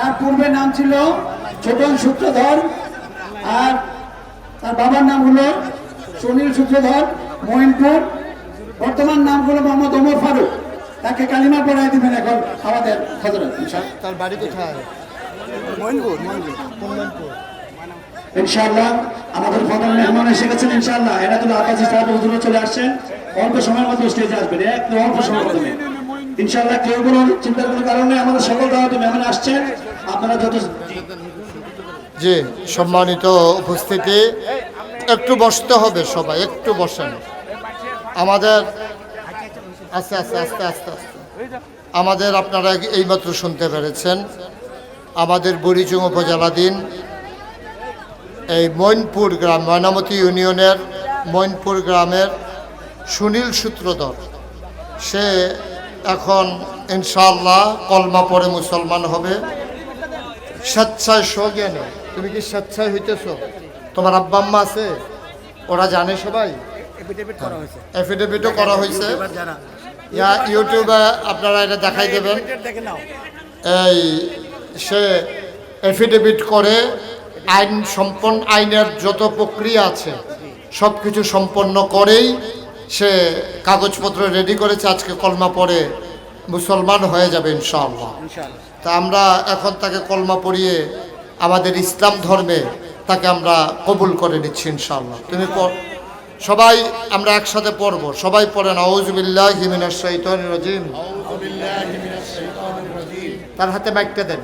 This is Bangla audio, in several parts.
তার পূর্বে নাম ছিল ছোটন সূত্রধর আর তার বাবার নাম হলো সুনীল সূত্রধর মহিনপুর। বর্তমান নাম হলো মোহাম্মদ ওমর ফারুক। তাকে কালিমা পড়াই দিবেন এখন আমাদের হজরত তার বাড়ি কোথায়? ইনশাআল্লাহ আমাদের প্রধান মেহমান এসে গেছেন ইনশাআল্লাহ। এনাদুল আকাশি সাহেব হুজুরে চলে আসছেন। অল্প সময়ের মধ্যে স্টেজে আসবেন। একদম অল্প সময়ের মধ্যে। ইনশাআল্লাহ কেউ কোনো চিন্তার কোনো কারণে আমাদের সকল দাওয়াত মেহমান আসছেন। জি, সম্মানিত উপস্থিতি, একটু বসতে হবে সবাই, একটু বসেন। আমাদের আস্তে আস্তে আস্তে আস্তে আস্তে। আমাদের আপনারা এইমাত্র শুনতে পেরেছেন, আমাদের বুড়িচুং উপজেলাধীন এই মৈনপুর গ্রাম, ময়নামতি ইউনিয়নের মৈনপুর গ্রামের সুনীল সূত্রধর। সে এখন ইনশাআল্লাহ কলমা পরে মুসলমান হবে। স্বেচ্ছায় সজ্ঞানে তুমি কি স্বেচ্ছায় হইতেছ? তোমার আব্বা আম্মা আছে? ওরা জানে সবাই? এফিডেভিটও করা হয়েছে। ইয়া ইউটিউবে আপনারা এটা দেখাই দেবেন। এই সে এফিডেভিট করে আইন সম্পন্ন আইনের যত প্রক্রিয়া আছে সব কিছু সম্পন্ন করেই সে কাগজপত্র রেডি করেছে। আজকে কলমা পরে মুসলমান হয়ে যাবে ইনশাআল্লাহ। তা আমরা এখন তাকে কলমা পড়িয়ে আমাদের ইসলাম ধর্মে তাকে আমরা কবুল করে নিচ্ছি ইনশাআল্লাহ। তুমি সবাই আমরা একসাথে পড়ব। সবাই পড়েন আউজবিল্লাহ শৈতন রাজিম। তার হাতে মাইকটা দেন।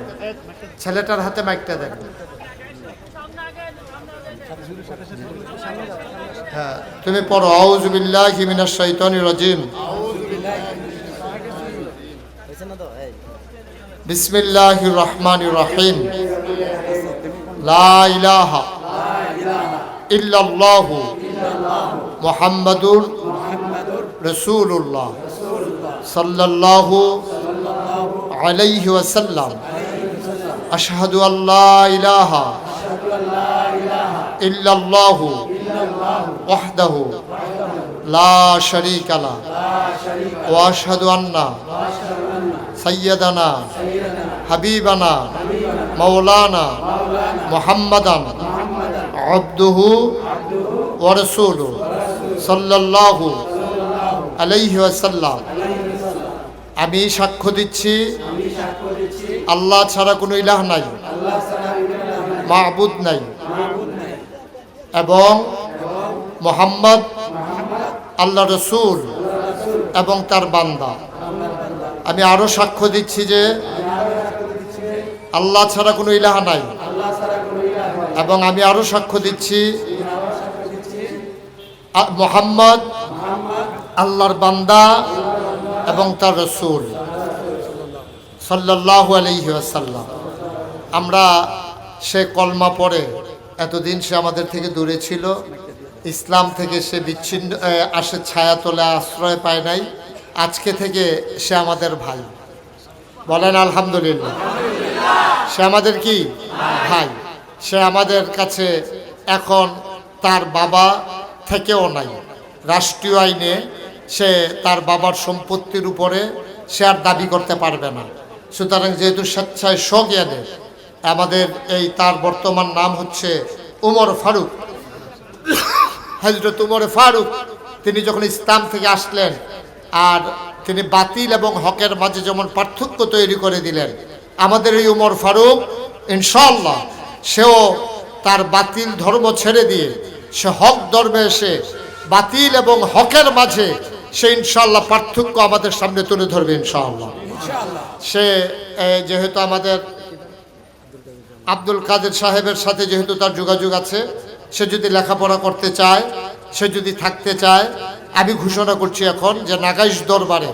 ছেলেটার হাতে মাইকটা দেন। হ্যাঁ তুমি পড়ো আউজবিল্লাহ শৈতন রাজিম। বিসমিল্লাহ রহমান রহিম লা ইলাহা ইল্লাল্লাহ মুহাম্মাদুর রাসূলুল্লাহ সাল্লাল্লাহু আলাইহি ওয়াসাল্লাম আশহাদু আল্লা ইলাহা ইল্লাল্লাহ ওয়াহদাহু লা শারীকা লা ওয়া আশহাদু আন্না সৈয়দানা হাবিবানা মৌলানা মোহাম্মদান আব্দুহু ওরসুলু সাল্লাল্লাহু আলাইহি ওয়াসাল্লাম। আমি সাক্ষ্য দিচ্ছি, আল্লাহ ছাড়া কোনো ইলাহ নাই মাহবুদ নাই এবং মোহাম্মদ আল্লাহ রসুল এবং তার বান্দা। আমি আরও সাক্ষ্য দিচ্ছি যে আল্লাহ ছাড়া কোনো ইলাহা নাই। এবং আমি আরও সাক্ষ্য দিচ্ছি মোহাম্মদ আল্লাহর বান্দা এবং তার রসুল সাল্লাহ আলহি আসাল্লাম আমরা সে কলমা পড়ে এতদিন সে আমাদের থেকে দূরে ছিল, ইসলাম থেকে সে বিচ্ছিন্ন আসে ছায়া তোলে, আশ্রয় পায় নাই। আজকে থেকে সে আমাদের ভাই। বলেন আলহামদুলিল্লাহ। সে আমাদের কি? ভাই। সে আমাদের কাছে এখন তার বাবা থেকেও নাই। রাষ্ট্রীয় আইনে সে তার বাবার সম্পত্তির উপরে সে আর দাবি করতে পারবে না। সুতরাং যেহেতু স্বেচ্ছায় স্বজ্ঞানে আমাদের এই তার বর্তমান নাম হচ্ছে উমর ফারুক। হজরত উমর ফারুক, তিনি যখন ইসলাম থেকে আসলেন আর তিনি বাতিল এবং হকের মাঝে যেমন পার্থক্য তৈরি করে দিলেন আমাদের এই উমর ফারুক ইনশাল্লাহ সেও তার বাতিল ধর্ম ছেড়ে দিয়ে সে হক ধর্মে এসে বাতিল এবং হকের মাঝে সে ইনশাল্লাহ পার্থক্য আমাদের সামনে তুলে ধরবে ইনশাআল্লাহ। সে যেহেতু আমাদের আব্দুল কাদের সাহেবের সাথে যেহেতু তার যোগাযোগ আছে সে যদি লেখাপড়া করতে চায় সে যদি থাকতে চায় আমি ঘোষণা করছি এখন যে নাগাইশ দরবারে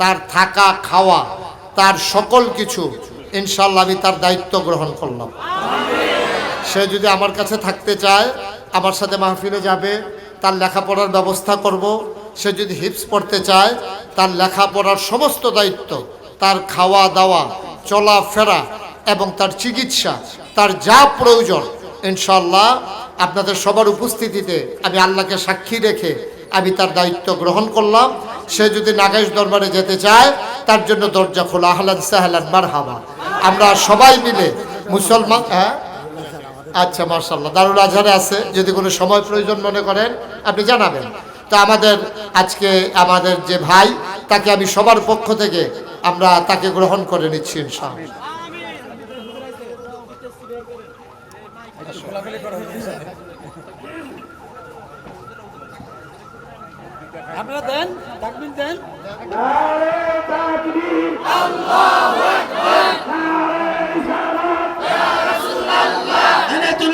তার থাকা, খাওয়া, তার সকল কিছু ইনশাল্লাহ আমি তার দায়িত্ব গ্রহণ করলাম। সে যদি আমার কাছে থাকতে চায়, আমার সাথে মাহফিলে যাবে, তার লেখাপড়ার ব্যবস্থা করব। সে যদি হিপস পড়তে চায়, তার লেখাপড়ার সমস্ত দায়িত্ব, তার খাওয়া দাওয়া চলাফেরা এবং তার চিকিৎসা, তার যা প্রয়োজন ইনশাল্লাহ আপনাদের সবার উপস্থিতিতে আমি আল্লাহকে সাক্ষী রেখে আমি তার দায়িত্ব গ্রহণ করলাম। সে যদি নাগাইশ দরবারে যেতে চায়, তার জন্য দরজা খোলা। আহলাদ সাহলাদ মার হাবা আমরা সবাই মিলে মুসলমান হ্যাঁ? আচ্ছা মার্শাল্লাহ দারুল আজহারে আছে, যদি কোনো সময় প্রয়োজন মনে করেন, আপনি জানাবেন। তো আমাদের আজকে আমাদের যে ভাই, তাকে আমি সবার পক্ষ থেকে আমরা তাকে গ্রহণ করে নিচ্ছি, ইনশাআল্লাহ। আপনারা দেন তাকবির দেন। এনায়েতুল